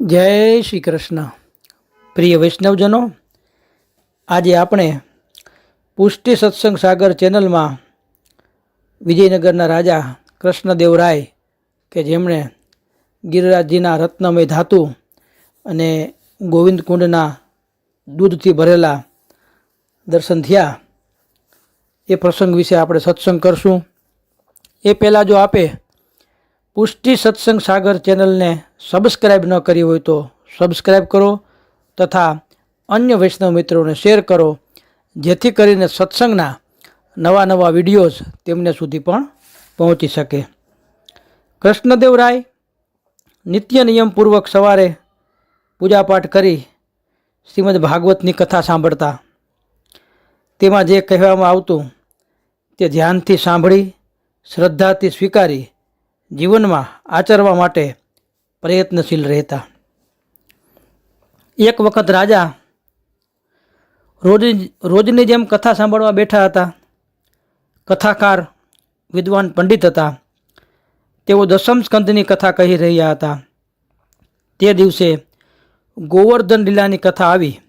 જય શ્રી કૃષ્ણ. પ્રિય વૈષ્ણવજનો, આજે આપણે પુષ્ટિ સત્સંગ સાગર ચેનલમાં વિજયનગરના રાજા કૃષ્ણદેવરાય કે જેમણે ગિરિરાજજીના રત્નમય ધાતુ અને ગોવિંદ કુંડના દૂધથી ભરેલા દર્શન થયા. એ પ્રસંગ વિશે આપણે સત્સંગ કરશું. એ પહેલાં જો આપે પુષ્ટિ સત્સંગ સાગર ચેનલને સબસ્ક્રાઈબ ન કરી હોય તો સબસ્ક્રાઈબ કરો તથા અન્ય વૈષ્ણવ મિત્રોને શેર કરો, જેથી કરીને સત્સંગના નવા નવા વિડીયોઝ તેમને સુધી પણ પહોંચી શકે. કૃષ્ણદેવરાય નિત્ય નિયમપૂર્વક સવારે પૂજાપાઠ કરી શ્રીમદ ભાગવતની કથા સાંભળતા. તેમાં જે કહેવામાં આવતું તે ધ્યાનથી સાંભળી, શ્રદ્ધાથી સ્વીકારી જીવનમાં આચરવા માટે પ્રયત્નશીલ રહેતા. એક વખત રાજા રોજ રોજની જેમ કથા સાંભળવા બેઠા હતા. કથાકાર, વિદ્વાન પંડિત હતા. તેઓ દસમ સ્કંદની કથા કહી રહ્યા હતા. તે દિવસે ગોવર્ધન લીલાની કથા આવી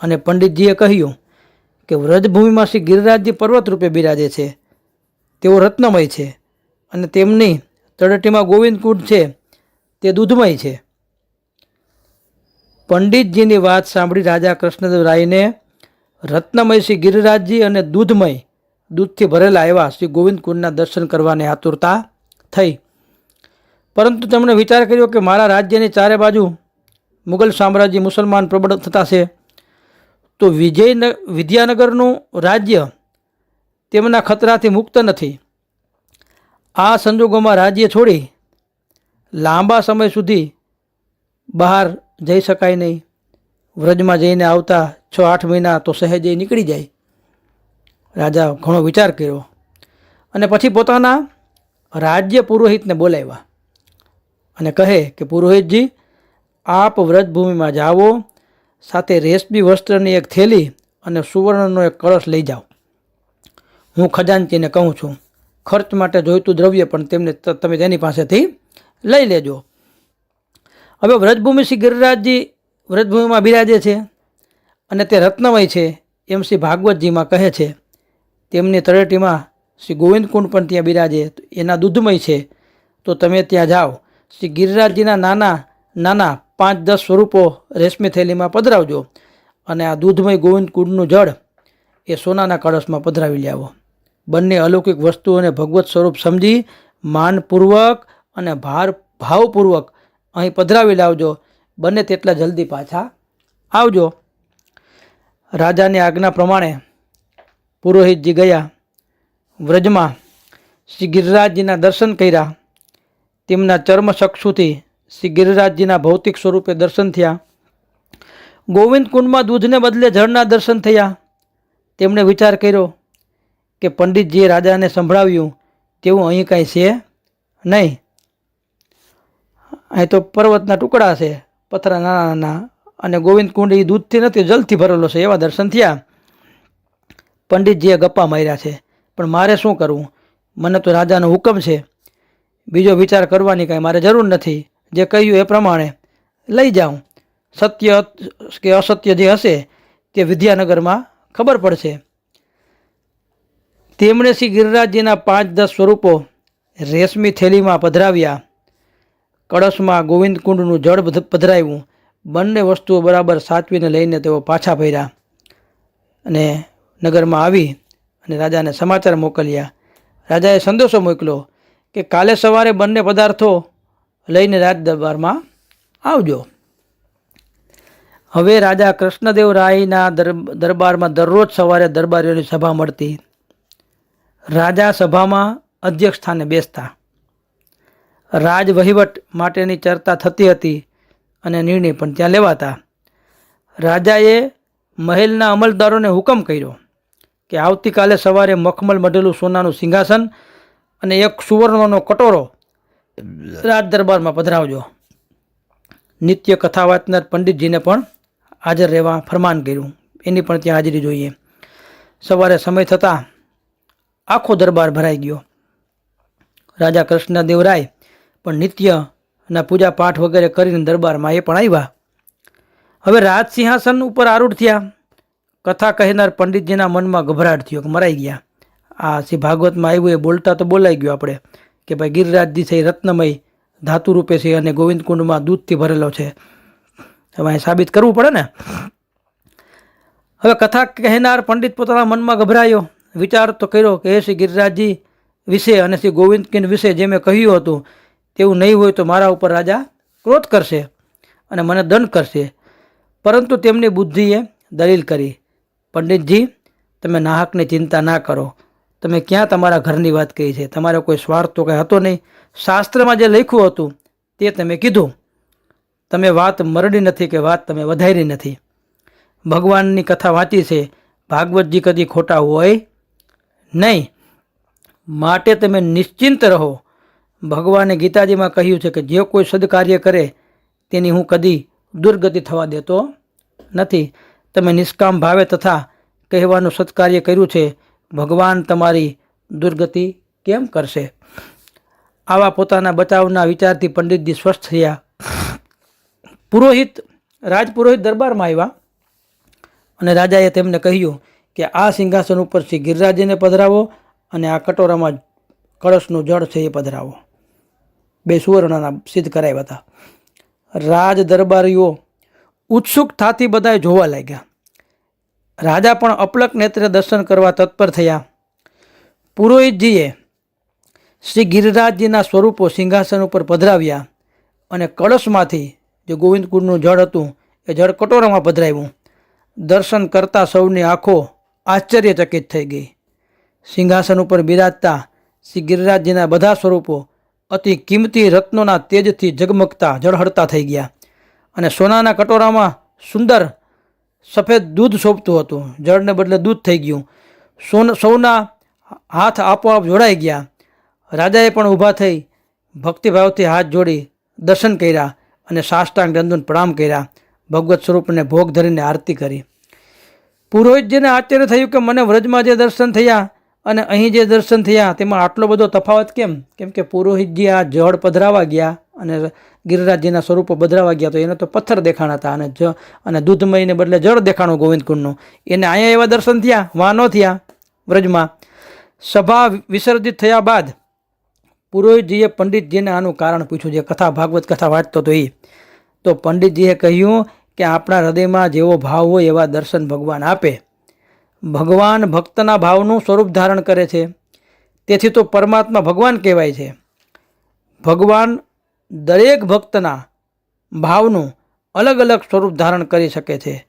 અને પંડિતજીએ કહ્યું કે વ્રજભૂમિમાં શ્રી ગિરિરાજજી પર્વત રૂપે બિરાજે છે. તેઓ રત્નમય છે. અને તેમની તળેટીમાં ગોવિંદકુંડ છે, તે દૂધમય છે. પંડિતજીની વાત સાંભળી રાજા કૃષ્ણદેવ રાયને રત્નમય શ્રી ગિરિરાજજી અને દૂધમય દૂધથી ભરેલા એવા શ્રી ગોવિંદકુંડના દર્શન કરવાની આતુરતા થઈ. પરંતુ તેમણે વિચાર કર્યો કે મારા રાજ્યની ચારે બાજુ મુગલ સામ્રાજ્ય મુસલમાન પ્રબળ થતા છે, તો વિજય વિદ્યાનગરનું રાજ્ય તેમના ખતરાથી મુક્ત નથી. આ સંજોગોમાં રાજ્ય છોડી લાંબા સમય સુધી બહાર જઈ શકાય નહીં. વ્રજમાં જઈને આવતા છ આઠ મહિના તો સહેજે નીકળી જાય. રાજા ઘણો વિચાર કર્યો અને પછી પોતાના રાજ્ય પુરોહિતને બોલાવ્યા અને કહે કે, પુરોહિતજી, આપ વ્રજભૂમિમાં જાઓ, સાથે રેશમી વસ્ત્રની એક થેલી અને સુવર્ણનો એક કળશ લઈ જાઓ. હું ખજાનચીને કહું છું ખર્ચ માટે જોઈતું દ્રવ્ય પણ તેમને તમે તેની પાસેથી લઈ લેજો. હવે વ્રજભૂમિ શ્રી ગિરિરાજજી વ્રજભૂમિમાં બિરાજે છે અને તે રત્નમય છે એમ શ્રી ભાગવતજીમાં કહે છે. તેમની તળેટીમાં શ્રી ગોવિંદ કુંડ પણ ત્યાં બિરાજે. એના દૂધમય છે. તો તમે ત્યાં જાઓ. શ્રી ગિરિરાજજીના નાના નાના પાંચ દસ સ્વરૂપો રેશમી થેલીમાં પધરાવજો અને આ દૂધમય ગોવિંદ કુંડનું જળ એ સોનાના કળશમાં પધરાવી લાવો બંને અલૌકિક વસ્તુઓને ભગવત સ્વરૂપ સમજી, માનપૂર્વક અને ભાર, ભાવપૂર્વક અહીં પધરાવી લાવજો. બંને તેટલા જલ્દી પાછા આવજો. રાજાની આજ્ઞા પ્રમાણે પુરોહિતજી ગયા. વ્રજમાં શ્રી ગિરિરાજજીના દર્શન કર્યા. તેમના ચર્મ ચક્ષુથી શ્રી ગિરિરાજજીના ભૌતિક સ્વરૂપે દર્શન થયા. ગોવિંદ કુંડમાં દૂધને બદલે જળના દર્શન થયા. તેમણે વિચાર કર્યો કે પંડિતજીએ રાજાને સંભળાવ્યું, તેવું અહીં કાંઈ છે નહીં. અહીં તો પર્વતના ટુકડા છે, પથરા નાના નાના, અને ગોવિંદ કુંડ એ દૂધથી નથી, જલથી ભરેલો છે, એવા દર્શન થયા. પંડિતજીએ ગપ્પા માર્યા છે, પણ મારે શું કરવું? મને તો રાજાનો હુકમ છે. બીજો વિચાર કરવાની કાંઈ મારે જરૂર નથી. જે કહ્યું એ પ્રમાણે લઈ જાઉં. સત્ય કે અસત્ય જે હશે, તે વિદ્યાનગરમાં ખબર પડશે. તેમણે શ્રી ગિરિરાજજીના પાંચ દસ સ્વરૂપો રેશમી થેલીમાં પધરાવ્યા. કળશમાં ગોવિંદ કુંડનું જળ પધ- પધરાવ્યું. બંને વસ્તુઓ બરાબર સાચવીને લઈને તેઓ પાછા ફર્યા અને નગરમાં આવી અને રાજાને સમાચાર મોકલ્યા. રાજાએ સંદેશો મોકલ્યો કે કાલે સવારે બંને પદાર્થો લઈને રાજ દરબારમાં આવજો. હવે રાજા કૃષ્ણદેવ રાયના દર- દરબારમાં દરરોજ સવારે દરબારીઓની સભા મળતી રાજા સભામાં અધ્યક્ષ સ્થાને બેસતા. રાજ વહીવટ માટેની ચર્ચા થતી હતી અને નિર્ણય પણ ત્યાં લેવાતા. રાજાએ મહેલના અમલદારોને હુકમ કર્યો કે આવતીકાલે સવારે મખમલ મઢેલું સોનાનું સિંહાસન અને એક સુવર્ણનો કટોરો રાજ દરબારમાં પધરાવજો. નિત્ય કથા વાંચનાર પંડિતજીને પણ હાજર રહેવા ફરમાન કર્યું. એની પણ ત્યાં હાજરી જોઈએ. સવારે સમય થતાં આખો દરબાર ભરાઈ ગયો. રાજા કૃષ્ણદેવરાય પણ નિત્ય અને પૂજા પાઠ વગેરે કરીને દરબારમાં એ પણ આવ્યા. હવે રાજ સિંહાસન ઉપર આરૂઢ થયા. કથા કહેનાર પંડિતજીના મનમાં ગભરાટ થયો કે મરાઈ ગયા. આ શ્રી ભાગવતમાં આવ્યું એ બોલતા તો બોલાઈ ગયું આપણે કે ભાઈ ગિરિરાજજી છે એ રત્નમય ધાતુ રૂપે છે અને ગોવિંદકુંડમાં દૂધથી ભરેલો છે. હવે અહીં સાબિત કરવું પડે ને? હવે કથા કહેનાર પંડિત પોતાના મનમાં ગભરાયો. વિચાર તો કર્યો કે શ્રી ગિરિરાજજી, વિશે અને શ્રી ગોવિંદકિંડ વિશે જે મેં કહ્યું હતું, તેવું નહીં હોય તો મારા ઉપર રાજા ક્રોધ કરશે અને મને દંડ કરશે. પરંતુ તેમની બુદ્ધિએ દલીલ કરી, પંડિતજી, તમે નાહકની ચિંતા ના કરો. તમે ક્યાં તમારા ઘરની વાત કહી છે? તમારો કોઈ સ્વાર્થ તો કંઈ હતો નહીં. શાસ્ત્રમાં જે લખ્યું હતું, તે તમે કીધું. તમે વાત મરડી નથી કે વાત તમે વધારી નથી. ભગવાનની કથા વાંચી છે, ભાગવતજી કદી ખોટા હોય નહીં, માટે તમે નિશ્ચિંત રહો. ભગવાને ગીતાજીમાં કહ્યું છે કે જે કોઈ સદકાર્ય કરે, તેની હું કદી દુર્ગતિ થવા દેતો નથી. તમે નિષ્કામ ભાવે તથા કહેવાનું સત્કાર્ય કર્યું છે, ભગવાન તમારી દુર્ગતિ કેમ કરશે? આવા પોતાના બચાવના વિચારથી પંડિતજી સ્વસ્થ થયા. પુરોહિત, રાજપુરોહિત દરબારમાં આવ્યા અને રાજાએ તેમને કહ્યું કે આ સિંહાસન ઉપર શ્રી ગિરિરાજને પધરાવો અને આ કટોરામાં કળશનું જળ છે એ પધરાવો. બે સુવર્ણના સિદ્ધ કરાવ્યા હતા. રાજ દરબારીઓ ઉત્સુક થાતી બધાએ જોવા લાગ્યા. રાજા પણ અપલક નેત્રે દર્શન કરવા તત્પર થયા. પુરોહિતજીએ શ્રી ગિરિરાજજીના સ્વરૂપો સિંહાસન ઉપર પધરાવ્યા અને કળશમાંથી જે ગોવિંદકુંડનું જળ હતું એ જળ કટોરામાં પધરાવ્યું. દર્શન કરતા સૌની આંખો આશ્ચર્યચકિત થઈ ગઈ. સિંહાસન ઉપર બિરાજતા શ્રી ગિરિરાજજીના બધા સ્વરૂપો અતિ કિંમતી રત્નોના તેજથી ઝગમગતા, ઝળહળતા થઈ ગયા અને સોનાના કટોરામાં સુંદર સફેદ દૂધ શોભતું હતું. જળને બદલે દૂધ થઈ ગયું. સોન, સૌના હાથ આપોઆપ જોડાઈ ગયા. રાજાએ પણ ઊભા થઈ ભક્તિભાવથી હાથ જોડી દર્શન કર્યા અને સાષ્ટાંગ રંદન પ્રણામ કર્યા. ભગવત સ્વરૂપને ભોગ ધરીને આરતી કરી. પુરોહિતજીને આશ્ચર્ય થયું કે મને વ્રજમાં જે દર્શન થયા અને અહીં જે દર્શન થયા, તેમાં આટલો બધો તફાવત કેમ? કેમ કે પુરોહિતજી આ જળ પધરાવા ગયા અને ગિરિરાજજીના સ્વરૂપો બદલાવા ગયા, તો એને તો પથ્થર દેખાણા હતા અને જ અને દૂધમયને બદલે જળ દેખાણું ગોવિંદકુંડનું એને અહીંયા એવા દર્શન થયા વાનો થયા વ્રજમાં. સભા વિસર્જિત થયા બાદ પુરોહિતજીએ પંડિતજીને આનું કારણ પૂછ્યું, જે કથા, ભાગવત કથા વાંચતો હતો એ તો પંડિતજીએ કહ્યું કે આપણા હૃદયમાં જેવો ભાવ હોય એવા દર્શન ભગવાન આપે. ભગવાન ભક્તના ભાવનું સ્વરૂપ ધારણ કરે છે. તેથી તો પરમાત્મા ભગવાન કહેવાય છે. ભગવાન દરેક ભક્તના ભાવનું અલગ અલગ સ્વરૂપ ધારણ કરી શકે છે.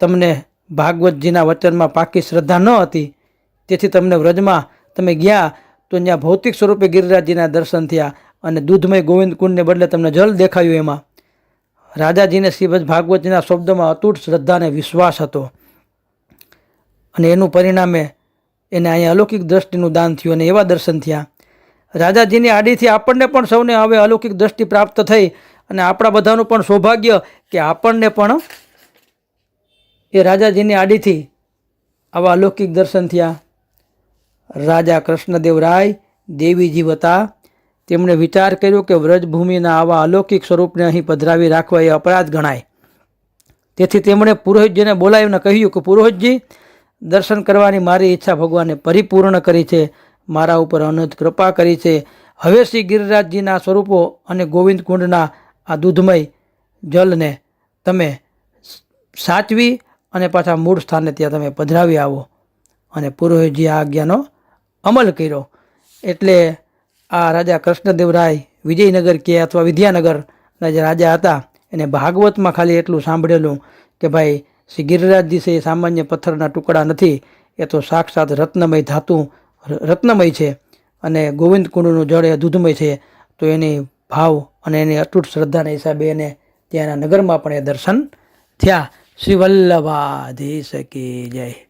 તમને ભાગવતજીના વચનમાં પાકી શ્રદ્ધા ન હતી. તેથી તમને વ્રજમાં તમે ગયા તો ત્યાં ભૌતિક સ્વરૂપે ગિરિરાજજીના દર્શન થયા અને દૂધમય ગોવિંદ કુંડને બદલે તમને જલ દેખાયું એમાં. રાજાજીને શ્રીમદ ભાગવતજીના શબ્દોમાં અતૂટ શ્રદ્ધા અને વિશ્વાસ હતો. અને એનું પરિણામે એને અહીંયા અલૌકિક દ્રષ્ટિનું દાન થયું અને એવા દર્શન થયા. રાજાજીની આડીથી આપણને પણ સૌને હવે અલૌકિક દ્રષ્ટિ પ્રાપ્ત થઈ અને આપણા બધાનું પણ સૌભાગ્ય કે આપણને પણ એ રાજાજીની આડીથી આવા અલૌકિક દર્શન થયા. રાજા કૃષ્ણદેવ રાય દેવીજી હતા. તેમણે વિચાર કર્યો કે વ્રજભૂમિના આવા અલૌકિક સ્વરૂપને અહીં પધરાવી રાખવા એ અપરાધ ગણાય. તેથી તેમણે પુરોહિતજીને બોલાવીને કહ્યું કે, પુરોહિતજી, દર્શન કરવાની મારી ઈચ્છા ભગવાને પરિપૂર્ણ કરી છે, મારા ઉપર અનંત કૃપા કરી છે. હવે શ્રી ગિરિરાજજીના સ્વરૂપો અને ગોવિંદ કુંડના આ દૂધમય જલને તમે સાચવી અને પાછા મૂળ સ્થાને ત્યાં તમે પધરાવી આવો. અને પુરોહિતજી આ આજ્ઞાનો અમલ કર્યો. એટલે આ રાજા કૃષ્ણદેવરાય વિજયનગર કે અથવા વિદ્યાનગરના જે રાજા હતા, એને ભાગવતમાં ખાલી એટલું સાંભળેલું કે ભાઈ, શ્રી ગિરિરાજજી છે એ સામાન્ય પથ્થરના ટુકડા નથી, એ તો સાક્ષાત રત્નમય ધાતુ રત્નમય છે અને ગોવિંદ કુંડનું જળ એ દૂધમય છે, તો એની ભાવ અને એની અતૂટ શ્રદ્ધાના હિસાબે એને ત્યાંના નગરમાં પણ એ દર્શન થયા. શ્રી વલ્લભાધીશ શકી જય.